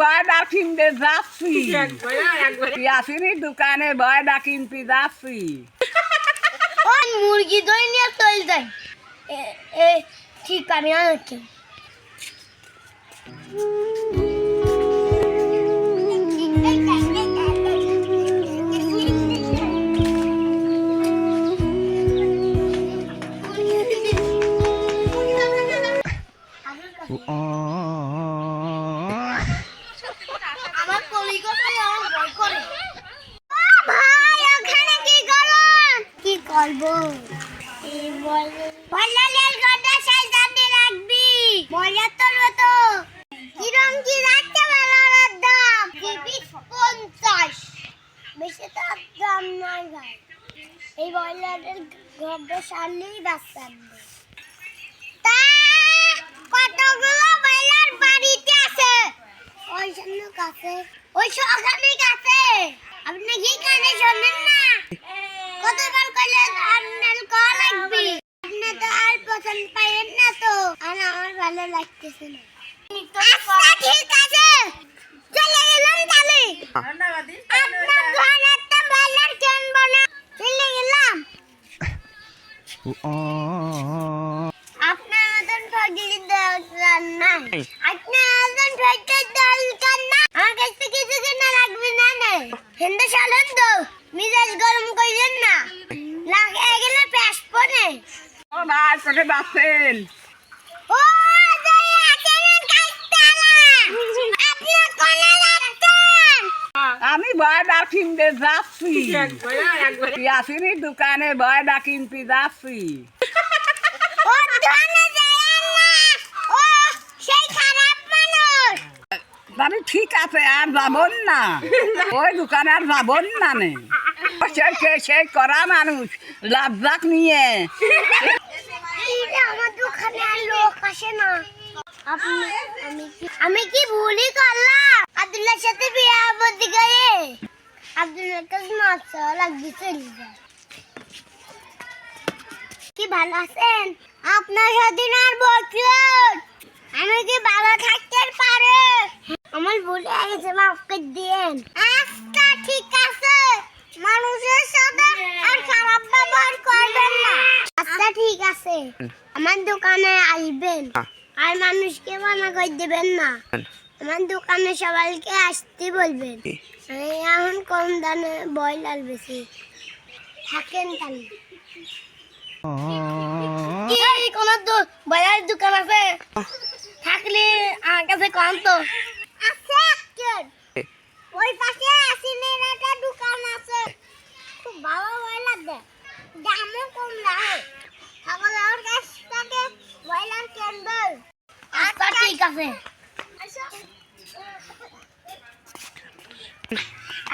বয়দা কিনতে যাচ্ছি। ইয়াসিনের দোকানে বয়দা কিনতে যাচ্ছি। ওই মুরগি দই নিয়ে চল যাই। এ- এ ঠিক আমি আনছি। বয়লারের গড্ডা সারলেই বাঁচতাম তা কতগুলো বয়লার বাড়িতে আছে? ওই সামনে কাছে ওই সকালে কাছে আপনি কি কানে শোনেন না? কতবার কইলে আপনার কল লাগবে? আপনি তো আর পছন্দ পাইেন না তো। আর আমার ভালো লাগতেছে না। আচ্ছা ঠিক আছে। চলে গেলাম তাহলে। আপনার ঘরে একটা বয়লার কিনবো না চলে গেলাম আপনার মতন দরকার নাই? আপনার মতন ঠগির দরকার না আমার কাছ থেকে কিছু কেনা লাগবে না না। হিন্দু চলেন তো মিজাজ গরম কইলেন না। লাগে গেলে প্যাস ও ভাই কোথায় ও আমি বয়দা কিনতে যাচ্ছি। ইয়াসিনের দোকানে বয়দা কিনতে যাচ্ছি। ও দোকানে যায়েন না ও সেই তাহলে ঠিক আছে আর যাবন না। ওই দোকানে আর যাবন না নে সেই সেই সেই করা মানুষ লাভজাক নিয়ে। আমার দোকানে আর লোক আসে না। আমি কি আমি কি ভুলই করলাম? আব্দুল্লাহর সাথে বিয়ে বদি করে। আব্দুল্লাহর কাছে মাছ লাগবে চলে যায়। কি ভালো আছেন? আপনার সাথে আর বলছিলেন আমি কি ভালো থাকতে পারে? আমার ভুলে গেছে মাফ করে দিন আচ্ছা ঠিক আছে। মানুষের সাথে আর খারাপ ব্যবহার করবেন না। আচ্ছা ঠিক আছে। আমার দোকানে আসবেন। আর মানুষকে মানা করে দেবেন না। আমার দোকানে সবাইকে আসতে বলবেন। আমি এখন কম দামে ব্রয়লার বেশি। থাকেন তাহলে। কোন ব্রয়লার দোকান আছে? থাকলে আমার কাছে কম তো। ওই পাশে আসিনের একটা দোকান আছে। খুব ভালো ব্রয়লার দেয় দামও কম কাছ থেকে ব্রয়লার কিনবে আচ্ছা। ঠিক আছে।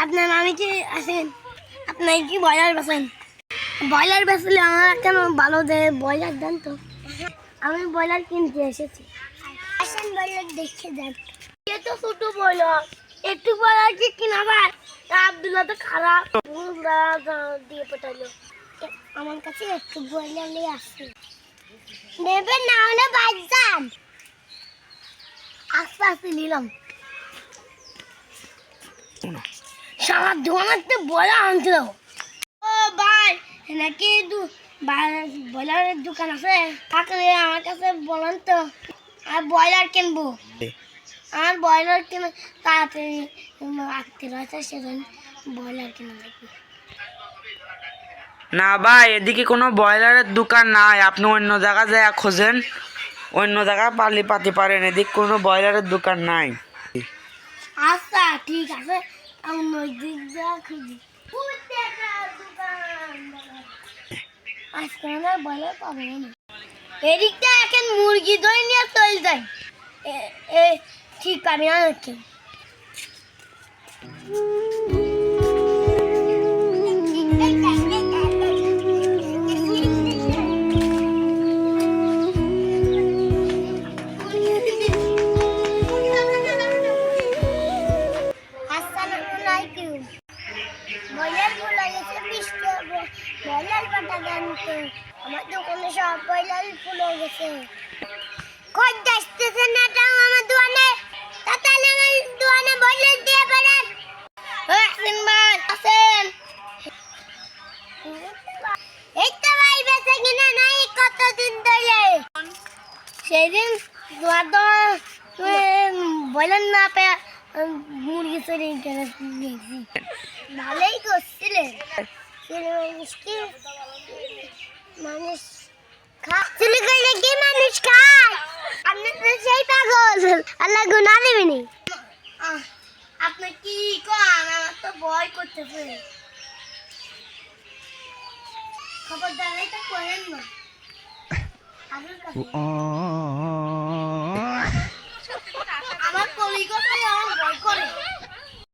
আপনার আমি কি আছেন? আপনার কি ব্রয়লার বেছেন ব্রয়লার বেচলে আমার কেন ভালো দেয় ব্রয়লার দেন তো। আমি ব্রয়লার কিনতে এসেছি। আসেন ব্রয়লার দেখে দেন এ তো ছোট ব্রয়লার। একটু ব্রয়লার কি কিনাবার? আব্দুল্লাহ তো খারাপ। দিয়ে পাঠালো আমার কাছে একটু ব্রয়লার নিয়ে আসছে নেবেন না হলে বাইর যান। আস্তে আস্তে নিলাম। সারা দোকানাতে বলা আনছিল। ও ভাই নাকি দু ব্রয়লারের দোকান আছে? থাকলে আমার কাছে বলেন তো। আর ব্রয়লার কিনবো। আর ব্রয়লার কিনে তাড়াতাড়ি রাখতে রয়েছে সেজন্য ব্রয়লার কিনে লাগবে না ভাই এদিকে কোনো ব্রয়লারের দোকান নাই। আপনি অন্য জায়গা যায় খোঁজেন। অন্য জায়গা পারলে পাতে পারেন। এদিকে কোনো ব্রয়লারের দোকান নাই। আচ্ছা ঠিক আছে। আমি নদীর যা খুঁজি ওই আজকে না বলে পাবো না এদিকটা এখন মুরগি দই নিয়ে চল যাই ঠিক আমি আনছি আমার ফুল হয়ে না টাং আমার দোকানে। তাহলে আমার দোকানে বইলাল দিয়ে বেড়ান। হ্যাঁ, কিনা নাই কতদিন ধরে? সেদিন তোমার তো বইলেন না পেয়ে মুরগি চড়ে ইন্টারেস্ট নিয়েছি। ভালোই করছিলেন। মানুষ খা চুরি করলে কি মানুষ খায়? আপনি তো সেই পাগল। আল্লাহ গুনা দেবেনি। আপনি কি কন? আমার তো ভয় করতেছে। খবরদার এটা করেন না। আমার কলিগা আমার